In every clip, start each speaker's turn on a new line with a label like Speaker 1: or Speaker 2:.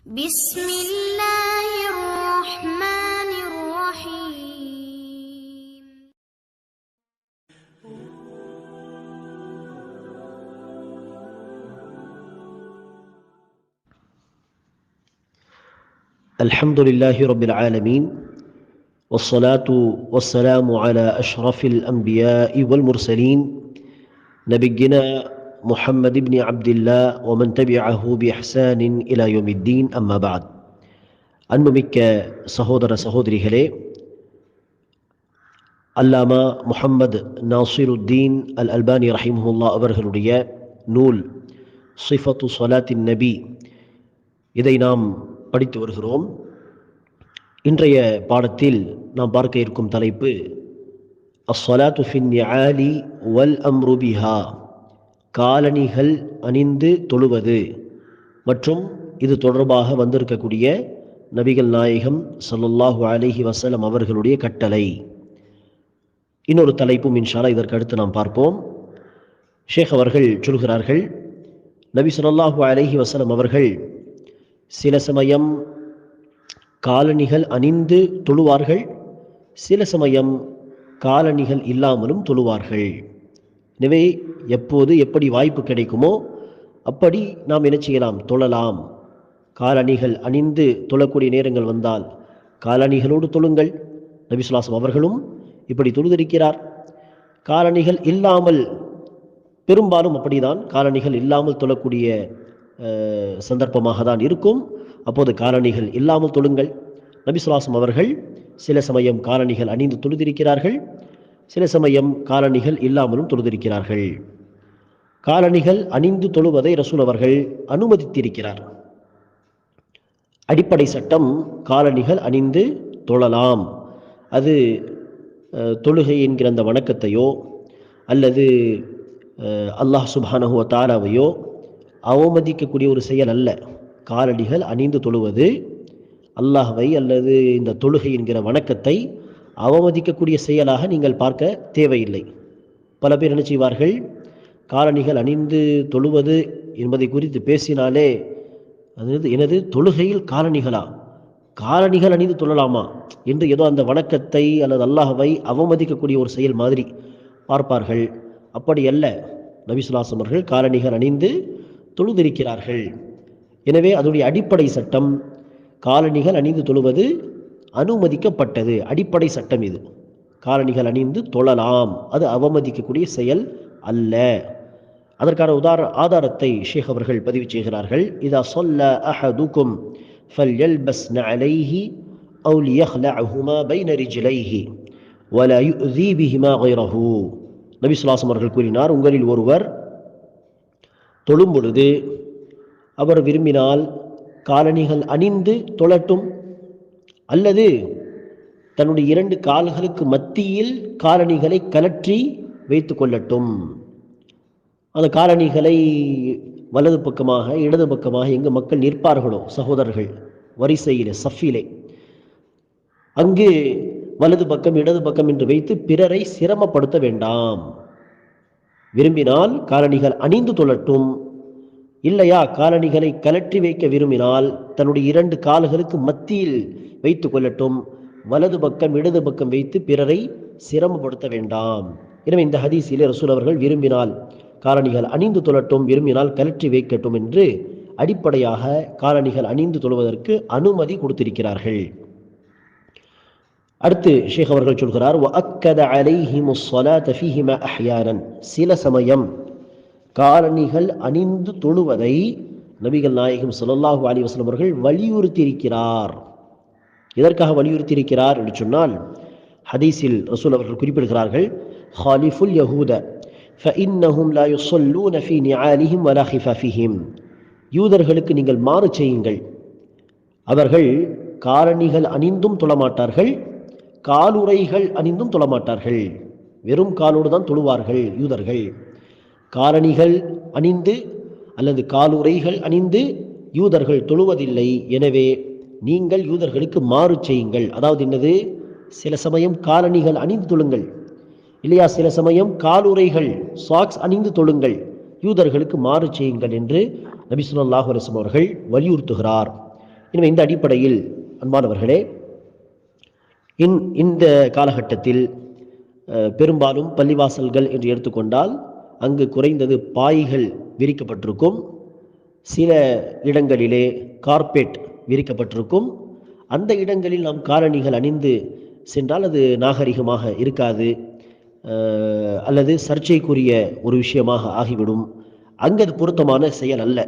Speaker 1: بسم الله الرحمن الرحيم.
Speaker 2: الحمد لله رب العالمين والصلاة والسلام على أشرف الأنبياء والمرسلين نبينا محمد بن عبد الله ومن تبعه بإحسان إلى يوم الدين أما بعد அன்புமிக்க சகோதர சகோதரிகளே அல்லாமா முஹம்மது நாசிருத்தீன் அல் அல்பானி ரஹிமஹுல்லா அவர்களுடைய நூல் சிஃபத்து சொலாத்தின் நபி இதை நாம் படித்து வருகிறோம் இன்றைய பாடத்தில் நாம் பார்க்க இருக்கும் தலைப்பு அஸ்ஸலாத்து ஃபின் ஆலி வல் அம்ரு பிஹா காலணிகள் அணிந்து தொழுவது. மற்றும் இது தொடர்பாக வந்திருக்கக்கூடிய நபிகள் நாயகம் சல்லுல்லாஹு அலிஹி வசலம் அவர்களுடைய கட்டளை. இன்னொரு தலைப்பும் இன்ஷாலா இதற்கு அடுத்து நாம் பார்ப்போம். ஷேக் அவர்கள் சொல்கிறார்கள் நபி சொல்லாஹு அலஹி வசலம் அவர்கள் சில சமயம் காலணிகள் அணிந்து தொழுவார்கள் சில சமயம் காலணிகள் இல்லாமலும் தொழுவார்கள். எனவே எப்போது எப்படி வாய்ப்பு கிடைக்குமோ அப்படி நாம் என்ன செய்யலாம்? தொழலாம். காலணிகள் அணிந்து தொழக்கூடிய நேரங்கள் வந்தால் காலணிகளோடு தொழுங்கள். நபிசுலாசம் அவர்களும் இப்படி தொழுதிருக்கிறார். காலணிகள் இல்லாமல் பெரும்பாலும் அப்படிதான். காலணிகள் இல்லாமல் தொழக்கூடிய சந்தர்ப்பமாக தான் இருக்கும். அப்போது காலணிகள் இல்லாமல் தொழுங்கள். நபிசுலாசம் அவர்கள் சில சமயம் காலணிகள் அணிந்து தொழுதிருக்கிறார்கள். சில சமயம் காலணிகள் இல்லாமலும் தொழுதிருக்கிறார்கள். காலணிகள் அணிந்து தொழுவதை ரசூல் அவர்கள் அனுமதித்திருக்கிறார். அடிப்படை சட்டம் காலணிகள் அணிந்து தொழலாம். அது தொழுகை என்கிற அந்த வணக்கத்தையோ அல்லது அல்லாஹ் சுபானஹுவ தாராவையோ அவமதிக்கக்கூடிய ஒரு செயல் அல்ல. காலணிகள் அணிந்து தொழுவது அல்லாஹ்வை அல்லது இந்த தொழுகை என்கிற வணக்கத்தை அவமதிக்கக்கூடிய செயலாக நீங்கள் பார்க்க தேவையில்லை. பல பேர் என்ன செய்வார்கள்? காலணிகள் அணிந்து தொழுவது என்பதை குறித்து பேசினாலே அதாவது எனது தொழுகையில் காலணிகளா? காலணிகள் அணிந்து தொழலாமா? என்று ஏதோ அந்த வணக்கத்தை அல்லது அல்லாஹவை அவமதிக்கக்கூடிய ஒரு செயல் மாதிரி பார்ப்பார்கள். அப்படி அல்ல. நபிசுலாசம் அவர்கள் காலணிகள் அணிந்து தொழுதிருக்கிறார்கள். எனவே அதனுடைய அடிப்படை சட்டம் காலணிகள் அணிந்து தொழுவது அனுமதிக்கப்பட்டது. அடிப்படை சட்டம் இது. காலணிகள் அணிந்து தொழலாம். அது அவமதிக்கக்கூடிய செயல் அல்ல. அதற்கான உதார ஆதாரத்தை ஷேக் அவர்கள் பதிவு செய்கிறார்கள். இதா சொல்ல அஹதுக்கும் ஃபல் எல்பஸ் அலைஹி அவுல் பை நரி ஜிலைஹி வல யுதி பிஹிமா கைரஹு. நபி சுல்லாசம் அவர்கள் கூறினார் உங்களில் ஒருவர் தொழும் பொழுது அவர் விரும்பினால் காலணிகள் அணிந்து தொழட்டும் அல்லது தன்னுடைய இரண்டு கால்களுக்கு மத்தியில் காலணிகளை கலற்றி வைத்து கொள்ளட்டும். அந்த காலணிகளை வலது பக்கமாக இடது பக்கமாக எங்கு மக்கள் நிற்பார்களோ சகோதரர்கள் வரிசையிலே சஃபிலே. அங்கு வலது பக்கம் இடது பக்கம் என்று வைத்து பிறரை சிரமப்படுத்த வேண்டாம். விரும்பினால் காலணிகள் அணிந்து தொழட்டும் இல்லையா காலணிகளை கலற்றி வைக்க விரும்பினால் தன்னுடைய இரண்டு கால்களுக்கு மத்தியில் வைத்து கொள்ளட்டும். வலது பக்கம் இடது பக்கம் வைத்து பிறரை சிரமப்படுத்த வேண்டாம். எனவே இந்த ஹதீஸிலே ரசூல் அவர்கள் விரும்பினால் காலணிகள் அணிந்து தொழட்டும் விரும்பினால் கலற்றி வைக்கட்டும் என்று அடிப்படையாக காலணிகள் அணிந்து தொழுவதற்கு அனுமதி கொடுத்திருக்கிறார்கள். அடுத்து ஷேக் அவர்கள் சொல்கிறார் சில சமயம் காலணிகள் அணிந்து தொழுவதை நபிகள் நாயகம் ஸல்லல்லாஹு அலைஹி வஸல்லம் அவர்கள் வலியுறுத்தியிருக்கிறார் எதற்காக வலியுறுத்தியிருக்கிறார் என்று சொன்னால் ஹதீஸில் ரசூல் அவர்கள் குறிப்பிடுகிறார்கள் ஹாலிஃபுல் யஹூத فإنهم لا يصلون في نعالهم ولا خفافهم யூதர்களுக்கு நீங்கள் மாறு செய்யுங்கள் அவர்கள் காலணிகள் அணிந்தும் தொழமாட்டார்கள் காலுறைகள் அணிந்தும் தொழமாட்டார்கள் வெறும் காலோடு தான் தொழுவார்கள் யூதர்கள் காலணிகள் அணிந்து அல்லது காலுறைகள் அணிந்து யூதர்கள் தொழுவதில்லை. எனவே நீங்கள் யூதர்களுக்கு மாறு செய்யுங்கள். அதாவது என்னது? சில சமயம் காலணிகள் அணிந்து தொழுங்கள். இல்லையா? சில சமயம் காலுறைகள் சாக்ஸ் அணிந்து தொழுங்கள். யூதர்களுக்கு மாறு செய்யுங்கள் என்று நபி ஸல்லல்லாஹு அவர்கள் வலியுறுத்துகிறார். எனவே இந்த அடிப்படையில் அன்பானவர்களே இன் இந்த காலகட்டத்தில் பெரும்பாலும் பள்ளிவாசல்கள் என்று எடுத்துக்கொண்டால் அங்கு குறைந்தது பாய்கள் விரிக்கப்பட்டிருக்கும். சில இடங்களிலே கார்பெட் விரிக்கப்பட்டிருக்கும். அந்த இடங்களில் நாம் காலணிகள் அணிந்து சென்றால் அது நாகரிகமாக இருக்காது. அல்லது சர்ச்சைக்குரிய ஒரு விஷயமாக ஆகிவிடும். அங்கு அது பொருத்தமான செயல் அல்ல.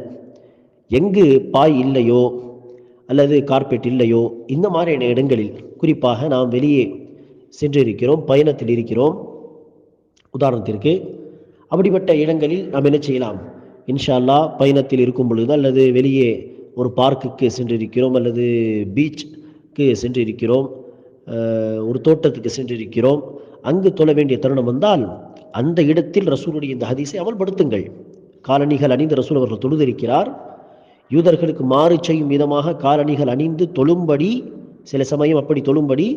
Speaker 2: எங்கு பாய் இல்லையோ அல்லது கார்பெட் இல்லையோ இந்த மாதிரியான இடங்களில் குறிப்பாக நாம் வெளியே சென்றிருக்கிறோம் பயணத்தில் இருக்கிறோம். உதாரணத்திற்கு அப்படிப்பட்ட இடங்களில் நாம் என்ன செய்யலாம்? இன்ஷா பயணத்தில் இருக்கும் பொழுது அல்லது வெளியே ஒரு பார்க்குக்கு சென்றிருக்கிறோம் அல்லது பீச்சுக்கு சென்றிருக்கிறோம் ஒரு தோட்டத்துக்கு சென்றிருக்கிறோம் அங்கு தொழ வேண்டிய தருணம் வந்தால் அந்த இடத்தில் ரசூலுடைய இந்த ஹதீஸை அமல்படுத்துங்கள். காலணிகள் அணிந்து ரசூல் அவர்கள் தொழுதிருக்கிறார். யூதர்களுக்கு மாறு செய்யும் விதமாக காலணிகள் அணிந்து தொழும்படி சில சமயம் அப்படி தொழும்படி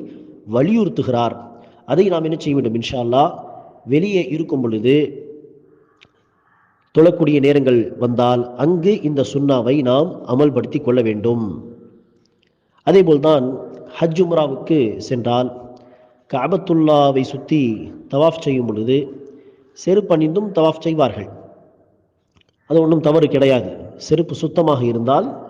Speaker 2: வலியுறுத்துகிறார். அதை நாம் என்ன செய்ய வேண்டும்? இன்ஷா வெளியே இருக்கும் பொழுது தொழக்கூடிய நேரங்கள் வந்தால் அங்கு இந்த சுண்ணாவை நாம் அமல்படுத்தி கொள்ள வேண்டும். அதேபோல்தான் ஹஜ் உம்ராவுக்கு சென்றால் கபத்துல்லாவை சுற்றி தவாஃப் செய்யும் பொழுது செருப்பு அணிந்தும் தவாஃப் செய்வார்கள். அது ஒன்றும் தவறு கிடையாது. செருப்பு சுத்தமாக இருந்தால்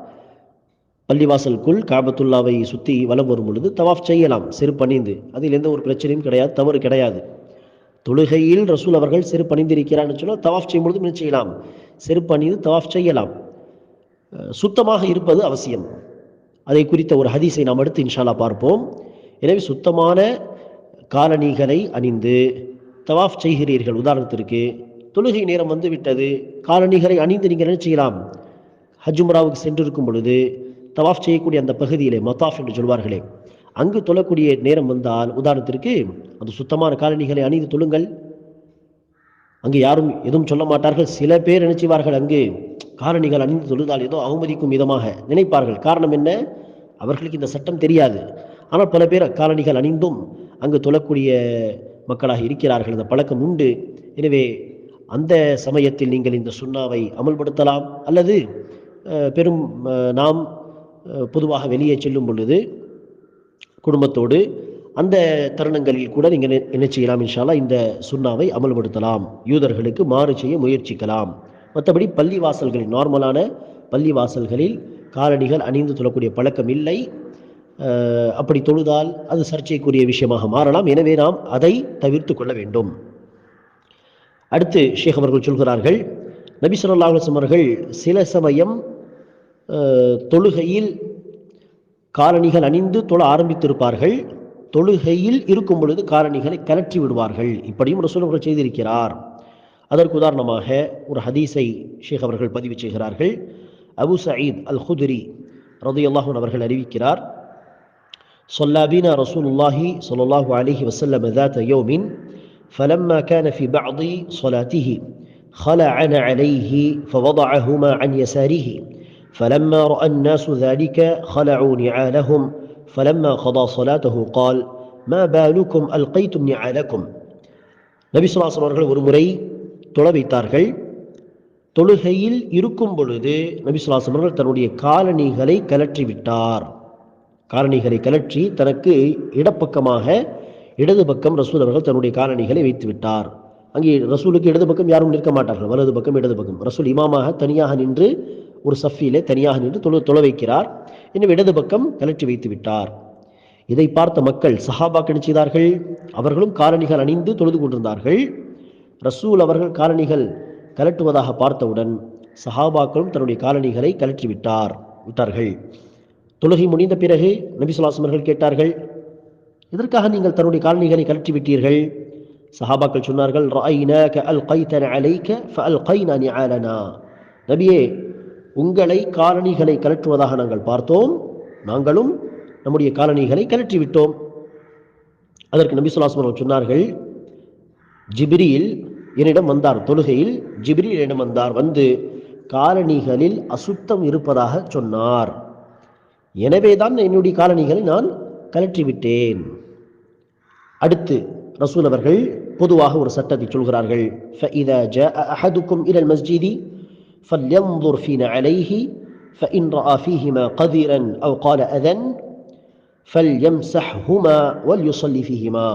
Speaker 2: பள்ளிவாசலுக்குள் காபத்துல்லாவை சுற்றி வலம் வரும் பொழுது தவாஃப் செய்யலாம். செருப்பு அணிந்து. அதில் எந்த ஒரு பிரச்சனையும் கிடையாது தவறு கிடையாது. தொழுகையில் ரசூல் அவர்கள் செருப்பு அணிந்திருக்கிறான்னு சொன்னால் தவாஃப் செய்யும் பொழுது என்ன செய்யலாம்? செருப்பு அணிந்து தவாஃப் செய்யலாம். சுத்தமாக இருப்பது அவசியம். அதை குறித்த ஒரு ஹதீஸை நாம் அடுத்து இன்ஷாலா பார்ப்போம். எனவே சுத்தமான காலணிகளை அணிந்து தவாஃப் செய்கிறீர்கள். உதாரணத்திற்கு தொழுகை நேரம் வந்து விட்டது காலணிகளை அணிந்து நீங்கள் என்ன செய்யலாம்? ஹஜ்ஜுமராவுக்கு சென்றிருக்கும் பொழுது தவாஃப் செய்யக்கூடிய அந்த பகுதியிலே மத்தாஃப் என்று சொல்வார்களே அங்கு தொழக்கூடிய நேரம் வந்தால் உதாரணத்திற்கு அந்த சுத்தமான காலணிகளை அணிந்து தொழுங்கள். அங்கு யாரும் எதுவும் சொல்ல மாட்டார்கள். சில பேர் நினைச்சுவார்கள் அங்கு காலணிகள் அணிந்து தொழுதால் ஏதோ அவமதிக்கும் விதமாக நினைப்பார்கள். காரணம் என்ன? அவர்களுக்கு இந்த சட்டம் தெரியாது. ஆனால் பல பேர் காலணிகள் அணிந்தும் அங்கு தொழக்கூடிய மக்களாக இருக்கிறார்கள். இந்த பழக்கம் உண்டு. எனவே அந்த சமயத்தில் நீங்கள் இந்த சுண்ணாவை அமல்படுத்தலாம். அல்லது பெரும் நாம் பொதுவாக வெளியே செல்லும் பொழுது குடும்பத்தோடு அந்த தருணங்களில் கூட நீங்கள் என்ன- செய்யலாம் இன்ஷால்லா இந்த சுண்ணாவை அமல்படுத்தலாம். யூதர்களுக்கு மாறு செய்ய முயற்சிக்கலாம். மற்றபடி பள்ளி வாசல்களில் நார்மலான பள்ளி வாசல்களில் காலணிகள் அணிந்து தொழக்கூடிய பழக்கம் இல்லை. அப்படி தொழுதால் அது சர்ச்சைக்குரிய விஷயமாக மாறலாம். எனவே நாம் அதை தவிர்த்து கொள்ள வேண்டும். அடுத்து ஷேக் அவர்கள் சொல்கிறார்கள் நபி ஸல்லல்லாஹு அவர்கள் சில சமயம் தொழுகையில் காலணிகள் அணிந்து தொழ ஆரம்பித்திருப்பார்கள் தொழுகையில் இருக்கும் பொழுது காலணிகளை கலற்றி விடுவார்கள் இப்படியும் ரசூல் அவர்கள் செய்திருக்கிறார் அதற்கு உதாரணமாக ஒரு ஹதீஸை ஷேக் அவர்கள் பதிவு செய்கிறார்கள் அபு சயீத் அல் குதுரி ரதியல்லாஹு அன்ஹு அவர்கள் அறிவிக்கிறார் صلى بنا رسول الله صلى الله عليه وسلم ذات يوم فلما كان في بعض صلاته خلعنا عليه فوضعهما عن يساره فلما راى الناس ذلك خلعوا نعالهم فلما قضى صلاته قال ما بالكم القيتم نعالكم நபி சொல்லாசன் அவர்கள் ஒரு முறை தொழ வைத்தார்கள் தொழுகையில் இருக்கும் பொழுது நபி சொல்லாசன் அவர்கள் தன்னுடைய காலணிகளை கலற்றி விட்டார் காலணிகளை கலற்றி தனக்கு இடப்பக்கமாக இடது பக்கம் ரசூல் அவர்கள் தன்னுடைய காலணிகளை வைத்து விட்டார் அங்கே ரசூலுக்கு இடது பக்கம் யாரும் நிற்க மாட்டார்கள் வலது பக்கம் இடது பக்கம் ரசூல் இமாமாக தனியாக நின்று ஒரு சஃபியிலே தனியாக நின்று தொழு தொழ வைக்கிறார். இன்னும் இடது பக்கம் கலற்றி வைத்து விட்டார். இதை பார்த்த மக்கள் சஹாபாக்கள் செய்தார்கள்? அவர்களும் காலணிகள் அணிந்து தொழுது கொண்டிருந்தார்கள். ரசூல் அவர்கள் காலணிகள் கலட்டுவதாக பார்த்தவுடன் சஹாபாக்களும் தன்னுடைய காலணிகளை கலற்றி விட்டார் விட்டார்கள். தொழுகை முடிந்த பிறகு நபி சொல்லாசம் அவர்கள் கேட்டார்கள் இதற்காக நீங்கள் தன்னுடைய காலணிகளை கலற்றி விட்டீர்கள்? சஹாபாக்கள் சொன்னார்கள் நபியே உங்களை காலணிகளை கலற்றுவதாக நாங்கள் பார்த்தோம். நாங்களும் நம்முடைய காலணிகளை கலற்றிவிட்டோம் அதற்கு நபி சுல்லாஸ்மரம் சொன்னார்கள் ஜிபிரியில் என்னிடம் வந்தார் தொழுகையில் ஜிபிரியில் என்னிடம் வந்தார் வந்து காலணிகளில் அசுத்தம் இருப்பதாக சொன்னார். எனவே தான் என்னுடைய காலணிகளை நான் கலற்றிவிட்டேன் அடுத்து ரசூல் அவர்கள் பொதுவாக ஒரு சட்டத்தை சொல்கிறார்கள் ஃபஇதா ஜாஅ அஹதுக்கும் இலல் மஸ்ஜிதி فَلْيَنظُرْ فِي نَعَلَيْهِ فإن رأى فيهما قذرا أو قال أذن فليمسحهما وليصلي فيهما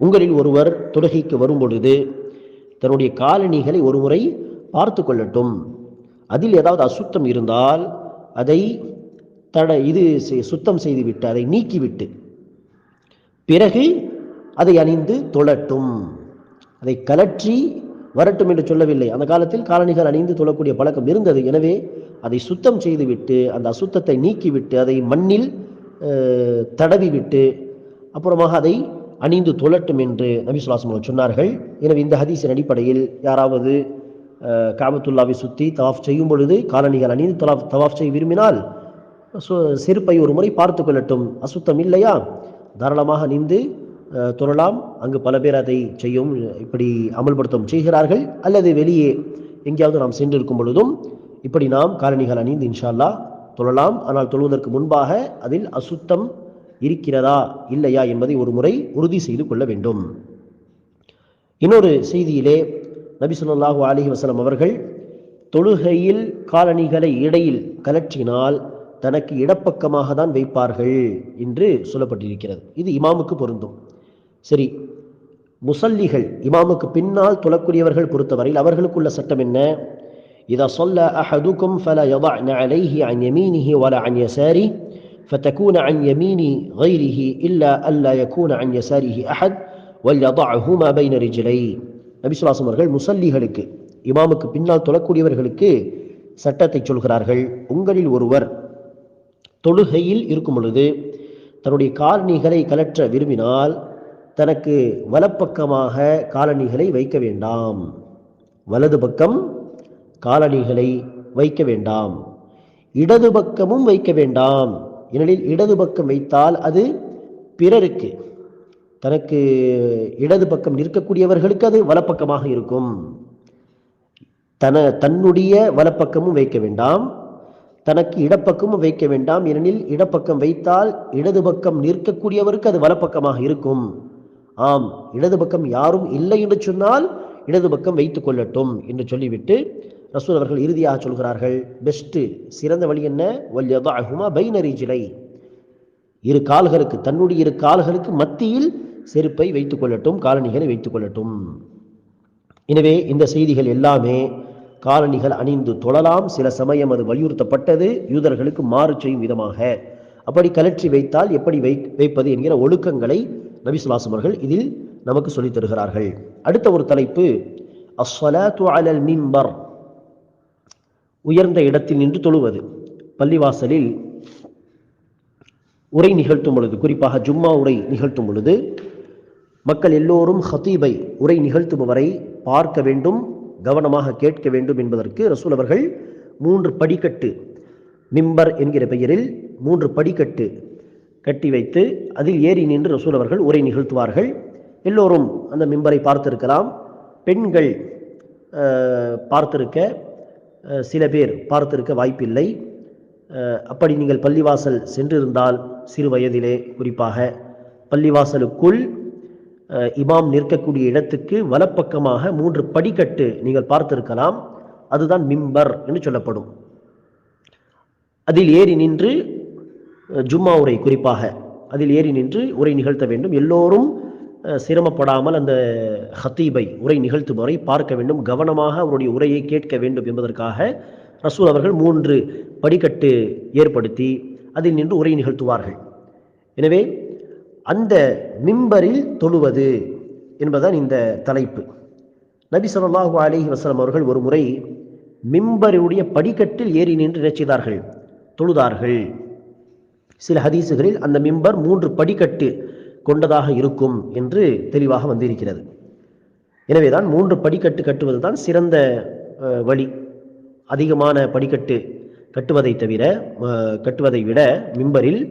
Speaker 2: உங்களில் ஒருவர் தொழுகைக்கு வரும் பொழுது தன்னுடைய காலணிகளை ஒருமுறை பார்த்து கொள்ளட்டும் அதில் ஏதாவது அசுத்தம் இருந்தால் அதை தட இது செய்- சுத்தம் செய்துவிட்டு அதை நீக்கிவிட்டு பிறகு அதை அணிந்து தொழட்டும் அதை கலற்றி வரட்டும் என்று சொல்லவில்லை. அந்த காலத்தில் காலணிகள் அணிந்து தொழக்கூடிய பழக்கம் இருந்தது. எனவே அதை சுத்தம் செய்துவிட்டு அந்த அசுத்தத்தை நீக்கிவிட்டு அதை மண்ணில் தடவிவிட்டு அப்புறமாக அதை அணிந்து தொழட்டும் என்று நபி சுல்லாசம் சொன்னார்கள். எனவே இந்த ஹதீஸின் அடிப்படையில் யாராவது காபத்துல்லாவை சுற்றி தவாஃப் செய்யும் பொழுது காலணிகள் அணிந்து தவாஃப் தவாஃப் செய்ய விரும்பினால் சு- செருப்பை ஒரு முறை பார்த்து கொள்ளட்டும். அசுத்தம் இல்லையா? தாராளமாக அணிந்து தொழலாம் அங்கு பல பேர் அதை செய்யும் இப்படி அமல்படுத்தவும் செய்கிறார்கள். அல்லது வெளியே எங்கேயாவது நாம் சென்றிருக்கும் பொழுதும் இப்படி நாம் காலணிகள் அணிந்து இன்ஷால்லா தொழலாம் ஆனால் தொழுவதற்கு முன்பாக அதில் அசுத்தம் இருக்கிறதா இல்லையா என்பதை ஒரு முறை உறுதி செய்து கொள்ள வேண்டும். இன்னொரு செய்தியிலே நபி சொல்லாஹு அலிஹி வசலம் அவர்கள் தொழுகையில் காலணிகளை இடையில் கலற்றினால் தனக்கு இடப்பக்கமாக தான் வைப்பார்கள் என்று சொல்லப்பட்டிருக்கிறது. இது இமாமுக்கு பொருந்தும். சரி முசல்லிகள் இமாமுக்கு பின்னால் தொழக்கூடியவர்கள் பொறுத்தவரையில் அவர்களுக்குள்ள சட்டம் என்ன إذا صلى أحدكم فلا يضعن عليه عن يمينه ولا عن يساره فتكون عن يمين غيره إلا ألا يكون عن يساره أحد وليضعهما بين رجليه நபி சுல்லாசம் அவர்கள் முசல்லிகளுக்கு இமாமுக்கு பின்னால் தொழக்கூடியவர்களுக்கு சட்டத்தை சொல்கிறார்கள் உங்களில் ஒருவர் தொழுகையில் இருக்கும் பொழுது தன்னுடைய காலணிகளை கலற்ற விரும்பினால் தனக்கு வலப்பக்கமாக காலணிகளை வைக்க வேண்டாம். வலது பக்கம் காலணிகளை வைக்க வேண்டாம். இடது பக்கமும் வைக்க வேண்டாம். ஏனெனில் இடது பக்கம் வைத்தால் அது பிறருக்கு தனக்கு இடது பக்கம் நிற்கக்கூடியவர்களுக்கு அது வலப்பக்கமாக இருக்கும். தன தன்னுடைய வலப்பக்கமும் வைக்க வேண்டாம். தனக்கு இடப்பக்கமும் வைக்க வேண்டாம். ஏனெனில் இடப்பக்கம் வைத்தால் இடது பக்கம் நிற்கக்கூடியவருக்கு அது வலப்பக்கமாக இருக்கும். ஆம் இடது பக்கம் யாரும் இல்லை என்று சொன்னால் இடது பக்கம் வைத்துக் கொள்ளட்டும் என்று சொல்லிவிட்டு ரசூல் அவர்கள் இறுதியாக சொல்கிறார்கள் பெஸ்ட்டு சிறந்த வழி என்ன? வல்யதாகுமா பைனரிஜிலை இரு கால்களுக்கு தன்னுடைய இரு கால்களுக்கு மத்தியில் செருப்பை வைத்துக் கொள்ளட்டும் காலணிகளை வைத்துக் கொள்ளட்டும். எனவே இந்த செய்திகள் எல்லாமே காலணிகள் அணிந்து தொழலாம். சில சமயம் அது வலியுறுத்தப்பட்டது யூதர்களுக்கு மாறு செய்யும் விதமாக. அப்படி கலற்றி வைத்தால் எப்படி வை வைப்பது என்கிற ஒழுக்கங்களை நபிசுலாசம் அவர்கள் இதில் நமக்கு சொல்லித் தருகிறார்கள். அடுத்த ஒரு தலைப்பு அஸ்வலாத்து அலல் மிம்பர் உயர்ந்த இடத்தில் நின்று தொழுவது. பள்ளிவாசலில் உரை நிகழ்த்தும் பொழுது குறிப்பாக ஜும்மா உரை நிகழ்த்தும் பொழுது மக்கள் எல்லோரும் ஹத்தீபை உரை நிகழ்த்துபவரை பார்க்க வேண்டும் கவனமாக கேட்க வேண்டும் என்பதற்கு ரசூல் அவர்கள் மூன்று படிக்கட்டு மிம்பர் என்கிற பெயரில் மூன்று படிக்கட்டு கட்டி வைத்து அதில் ஏறி நின்று ரசூல் அவர்கள் உரை நிகழ்த்துவார்கள். எல்லோரும் அந்த மிம்பரை பார்த்திருக்கலாம். பெண்கள் பார்த்திருக்க சில பேர் பார்த்திருக்க வாய்ப்பில்லை. அப்படி நீங்கள் பள்ளிவாசல் சென்றிருந்தால் சிறு வயதிலே குறிப்பாக பள்ளிவாசலுக்குள் இமாம் நிற்கக்கூடிய இடத்துக்கு வலப்பக்கமாக மூன்று படிக்கட்டு நீங்கள் பார்த்திருக்கலாம். அதுதான் மிம்பர் என்று சொல்லப்படும். அதில் ஏறி நின்று ஜும்மா உரை குறிப்பாக அதில் ஏறி நின்று உரை நிகழ்த்த வேண்டும். எல்லோரும் சிரமப்படாமல் அந்த ஹத்தீபை உரை நிகழ்த்துபவரை பார்க்க வேண்டும். கவனமாக அவருடைய உரையை கேட்க வேண்டும் என்பதற்காக ரசூல் அவர்கள் மூன்று படிக்கட்டு ஏற்படுத்தி அதில் நின்று உரை நிகழ்த்துவார்கள். எனவே அந்த மிம்பரில் தொழுவது என்பதுதான் இந்த தலைப்பு. நபி சொல்லாஹு அலைஹி வசலம் அவர்கள் ஒரு முறை மிம்பருடைய படிக்கட்டில் ஏறி நின்று நினைச்சார்கள் தொழுதார்கள். சில ஹதீசுகளில் அந்த மிம்பர் மூன்று படிக்கட்டு கொண்டதாக இருக்கும் என்று தெளிவாக வந்திருக்கிறது. எனவேதான் மூன்று படிக்கட்டு கட்டுவது தான் சிறந்த வழி. அதிகமான படிக்கட்டு கட்டுவதை தவிர கட்டுவதை விட மிம்பரில்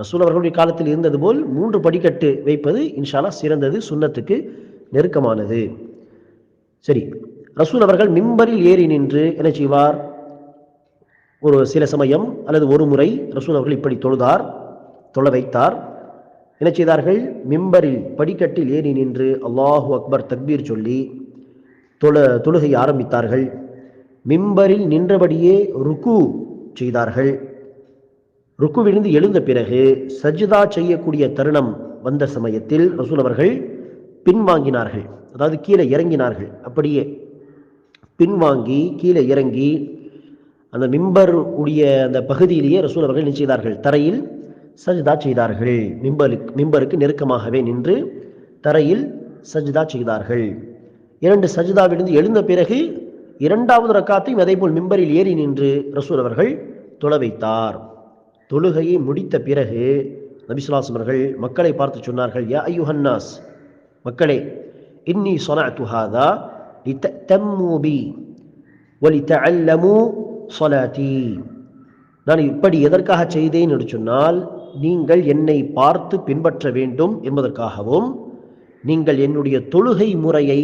Speaker 2: ரசூல் அவர்களுடைய காலத்தில் இருந்தது போல் மூன்று படிக்கட்டு வைப்பது இன்ஷாலா சிறந்தது சுன்னத்துக்கு நெருக்கமானது. சரி ரசூல் அவர்கள் மிம்பரில் ஏறி நின்று என்ன செய்வார்? ஒரு சில சமயம் அல்லது ஒரு முறை ரசூல் அவர்கள் இப்படி தொழுதார் தொழ வைத்தார். என்ன செய்தார்கள்? மிம்பரில் படிக்கட்டில் ஏறி நின்று அல்லாஹு அக்பர் தக்பீர் சொல்லி தொழ தொழுகை ஆரம்பித்தார்கள். மிம்பரில் நின்றபடியே ருக்கு செய்தார்கள். ருக்குவிழுந்து எழுந்த பிறகு சஜிதா செய்யக்கூடிய தருணம் வந்த சமயத்தில் ரசூல் அவர்கள் பின்வாங்கினார்கள். அதாவது கீழே இறங்கினார்கள். அப்படியே பின்வாங்கி கீழே இறங்கி அந்த மிம்பர் உடைய அந்த பகுதியிலேயே ரசூல் அவர்கள் என்ன செய்தார்கள்? தரையில் சஜிதா செய்தார்கள். மிம்பருக்கு மிம்பருக்கு நெருக்கமாகவே நின்று தரையில் சஜிதா செய்தார்கள். இரண்டு சஜிதாவிலிருந்து எழுந்த பிறகு இரண்டாவது ரக்காத்தையும் அதேபோல் மிம்பரில் ஏறி நின்று ரசூல் அவர்கள் தொழ வைத்தார். தொழுகையை முடித்த பிறகு நபிசுல்லாஸ் அவர்கள் மக்களை பார்த்து சொன்னார்கள் யா ஐயுஹன்னாஸ் மக்களே இன்னி சொனஅத்து துஹாதா லித்தம்மூ பி வலித்தஅல்லமு ஸலாத்தி நான் இப்படி எதற்காக செய்தேன் என்று சொன்னால் நீங்கள் என்னை பார்த்து பின்பற்ற வேண்டும் என்பதற்காகவும் நீங்கள் என்னுடைய தொழுகை முறையை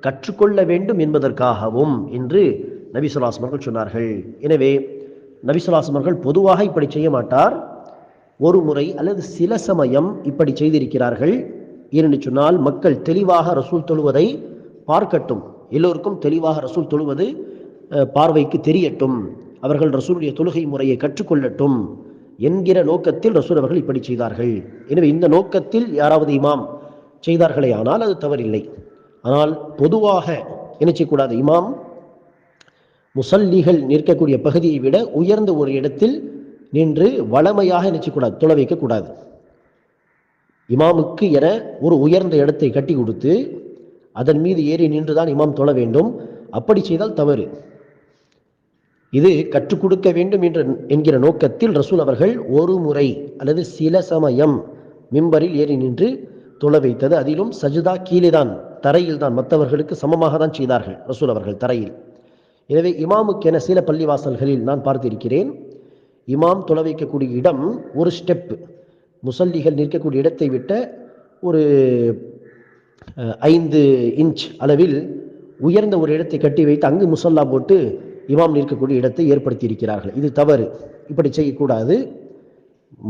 Speaker 2: கற்றுக்கொள்ள வேண்டும் என்பதற்காகவும் என்று நபிசுலாசமர்கள் சொன்னார்கள். எனவே நபிசுலாசமர்கள் பொதுவாக இப்படி செய்ய மாட்டார். ஒரு முறை அல்லது சில சமயம் இப்படி செய்திருக்கிறார்கள். ஏனென்று சொன்னால் மக்கள் தெளிவாக ரசூல் தொழுவதை பார்க்கட்டும். எல்லோருக்கும் தெளிவாக ரசூல் தொழுவது பார்வைக்கு தெரியட்டும். அவர்கள் ரசூலுடைய தொழுகை முறையை கற்றுக்கொள்ளட்டும் என்கிற நோக்கத்தில் ரசூல் அவர்கள் இப்படி செய்தார்கள். எனவே இந்த நோக்கத்தில் யாராவது இமாம் செய்தார்களே ஆனால் அது தவறில்லை. ஆனால் பொதுவாக என்ன செய்யக்கூடாது? இமாம் முசல்லிகள் நிற்கக்கூடிய பகுதியை விட உயர்ந்த ஒரு இடத்தில் நின்று வளமையாக நினைச்சக்கூடாது தொலை வைக்கக்கூடாது. இமாமுக்கு என ஒரு உயர்ந்த இடத்தை கட்டி கொடுத்து அதன் மீது ஏறி நின்றுதான் இமாம் தொழ வேண்டும். அப்படி செய்தால் தவறு. இது கற்றுக் கொடுக்க வேண்டும் என்ற என்கிற நோக்கத்தில் ரசூல் அவர்கள் ஒரு முறை அல்லது சில சமயம் மிம்பரில் ஏறி நின்று தொழ வைத்தது. அதிலும் சஜிதா கீழே தான் தரையில் தான் மற்றவர்களுக்கு சமமாக தான் செய்தார்கள் ரசூல் அவர்கள் தரையில். எனவே இமாமுக்கென சில பள்ளிவாசல்களில் நான் பார்த்திருக்கிறேன். இமாம் தொலை வைக்கக்கூடிய இடம் ஒரு ஸ்டெப். முசல்லிகள் நிற்கக்கூடிய இடத்தை விட்ட ஒரு ஐந்து இன்ச் அளவில் உயர்ந்த ஒரு இடத்தை கட்டி வைத்து அங்கு முசல்லா போட்டு இமாம் நிற்கக்கூடிய இடத்தை ஏற்படுத்தி இருக்கிறார்கள் இது தவறு. இப்படி செய்யக்கூடாது.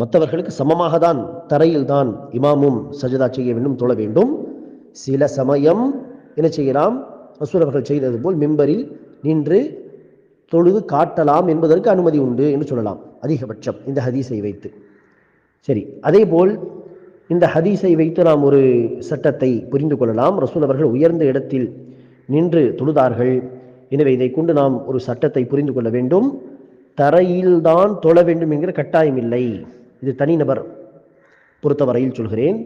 Speaker 2: மற்றவர்களுக்கு சமமாக தான் தரையில் தான் இமாமும் சஜதா செய்ய வேண்டும் தொழ வேண்டும். சில சமயம் என்ன செய்யலாம்? ரசூல் அவர்கள் செய்தது போல் மிம்பரில் நின்று தொழுது காட்டலாம் என்பதற்கு அனுமதி உண்டு என்று சொல்லலாம். அதிகபட்சம் இந்த ஹதீஸை வைத்து. சரி அதேபோல் இந்த ஹதீஸை வைத்து நாம் ஒரு சட்டத்தை புரிந்து கொள்ளலாம். ரசூல் அவர்கள் உயர்ந்த இடத்தில் நின்று தொழுதார்கள். எனவே இதை கொண்டு நாம் ஒரு சட்டத்தை புரிந்து கொள்ள வேண்டும். தரையில்தான் தொழ வேண்டும் என்கிற கட்டாயம் இல்லை. இது தனிநபர் பொறுத்தவரையில் சொல்கிறேன்.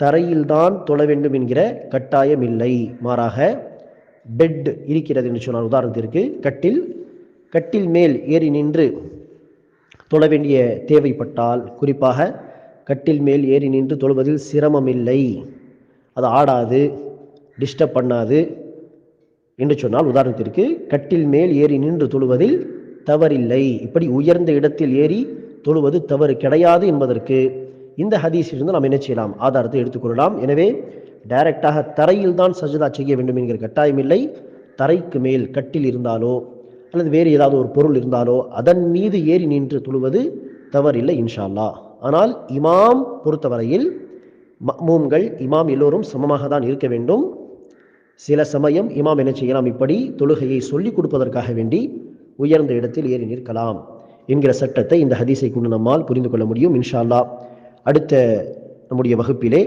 Speaker 2: தரையில்தான் தொழ வேண்டும் என்கிற கட்டாயம் இல்லை. மாறாக பெட் இருக்கிறது என்று சொன்னார் உதாரணத்திற்கு கட்டில் கட்டில் மேல் ஏறி நின்று தொழ வேண்டிய தேவைப்பட்டால் குறிப்பாக கட்டில் மேல் ஏறி நின்று தொழுவதில் சிரமமில்லை. அது ஆடாது டிஸ்டர்ப் பண்ணாது. என்று சொன்னால் உதாரணத்திற்கு கட்டில் மேல் ஏறி நின்று தொழுவதில் தவறில்லை. இப்படி உயர்ந்த இடத்தில் ஏறி தொழுவது தவறு கிடையாது என்பதற்கு இந்த ஹதீஸிலிருந்து நாம் என்ன செய்யலாம்? ஆதாரத்தை எடுத்துக்கொள்ளலாம் எனவே டைரக்டாக தரையில் தான் சஜதா செய்ய வேண்டும் என்கிற கட்டாயம் இல்லை. தரைக்கு மேல் கட்டில் இருந்தாலோ அல்லது வேறு ஏதாவது ஒரு பொருள் இருந்தாலோ அதன் மீது ஏறி நின்று தொழுவது தவறில்லை இன்ஷா அல்லாஹ் ஆனால் இமாம் பொறுத்தவரையில் மூம்கள் இமாம் எல்லோரும் சமமாக தான் இருக்க வேண்டும். சில சமயம் இமாம் என்ன செய்யலாம்? இப்படி தொழுகையை சொல்லிக் கொடுப்பதற்காக வேண்டி உயர்ந்த இடத்தில் ஏறி நிற்கலாம் என்கிற சட்டத்தை இந்த ஹதீஸை கொண்டு நம்மால் புரிந்து கொள்ள முடியும் இன்ஷா அல்லாஹ் அடுத்த நம்முடைய வகுப்பிலே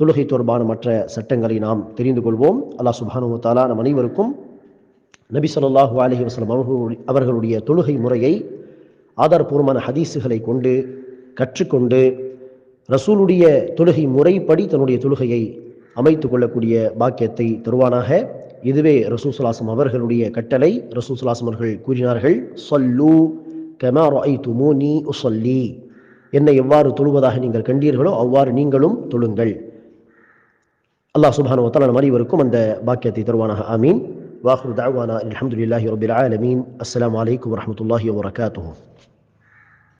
Speaker 2: தொழுகை தொடர்பான மற்ற சட்டங்களை நாம் தெரிந்து கொள்வோம். அல்லாஹ் சுப்ஹானஹு தாலா நம் அனைவருக்கும் நபி சொல்லாஹு அலஹி வஸ்லம் அவர்களுடைய அவர்களுடைய தொழுகை முறையை ஆதாரபூர்வமான ஹதீஸுகளை கொண்டு கற்றுக்கொண்டு ரசூலுடைய தொழுகை முறைப்படி தன்னுடைய தொழுகையை அமைத்துக் கொள்ளக்கூடிய பாக்கியத்தை தருவானாக. இதுவே ரசூல் அவர்களுடைய கட்டளை. ரசூல் அவர்கள் கூறினார்கள் சொல்லு கமா ரஐதுமூனி சொல்லி என்னை எவ்வாறு தொழுவதாக நீங்கள் கண்டீர்களோ அவ்வாறு நீங்களும் தொழுங்கள். அல்லாஹ் சுப்ஹானஹு வ நம் அனைவருக்கும் அந்த பாக்கியத்தை தருவானாக. ஆமீன். வாஹுர் தாவானா அலமதுல்லாஹி ரபில் ஆலமீன். அஸ்லாம் வலைக்கம் வரமத்துல்லாஹி வபரகாத்துஹு.